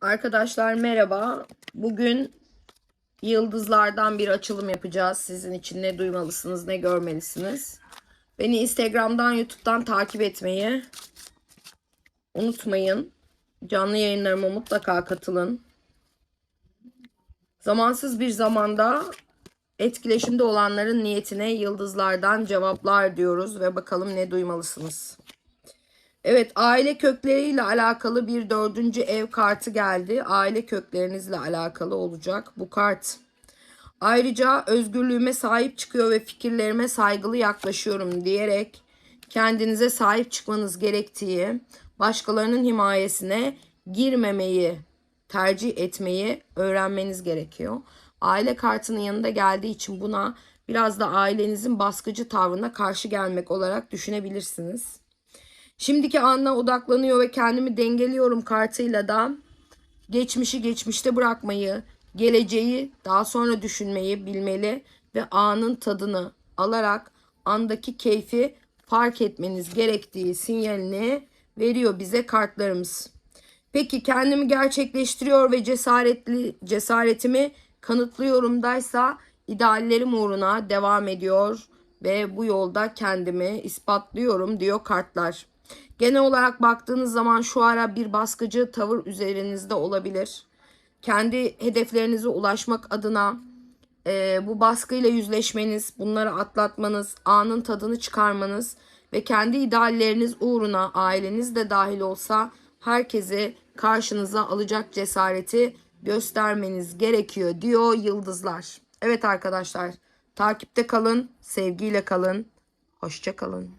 Arkadaşlar merhaba. Bugün yıldızlardan bir açılım yapacağız. Sizin için ne duymalısınız, ne görmelisiniz. Beni Instagram'dan, YouTube'dan takip etmeyi unutmayın. Canlı yayınlarıma mutlaka katılın. Zamansız bir zamanda etkileşimde olanların niyetine yıldızlardan cevaplar diyoruz ve bakalım ne duymalısınız. Evet aile kökleriyle alakalı bir dördüncü ev kartı geldi. Aile köklerinizle alakalı olacak bu kart. Ayrıca özgürlüğüme sahip çıkıyor ve fikirlerime saygılı yaklaşıyorum diyerek kendinize sahip çıkmanız gerektiği, başkalarının himayesine girmemeyi tercih etmeyi öğrenmeniz gerekiyor. Aile kartının yanında geldiği için buna biraz da ailenizin baskıcı tavrına karşı gelmek olarak düşünebilirsiniz. Şimdiki ana odaklanıyor ve kendimi dengeliyorum kartıyla da geçmişi geçmişte bırakmayı, geleceği daha sonra düşünmeyi bilmeli ve anın tadını alarak andaki keyfi fark etmeniz gerektiği sinyalini veriyor bize kartlarımız. Peki kendimi gerçekleştiriyor ve cesaretli cesaretimi kanıtlıyorumdaysa ideallerim uğruna devam ediyor ve bu yolda kendimi ispatlıyorum diyor kartlar. Genel olarak baktığınız zaman şu ara bir baskıcı tavır üzerinizde olabilir. Kendi hedeflerinize ulaşmak adına e, bu baskıyla yüzleşmeniz, bunları atlatmanız, anın tadını çıkarmanız ve kendi idealleriniz uğruna aileniz de dahil olsa herkesi karşınıza alacak cesareti göstermeniz gerekiyor diyor yıldızlar. Evet arkadaşlar takipte kalın, sevgiyle kalın, hoşça kalın.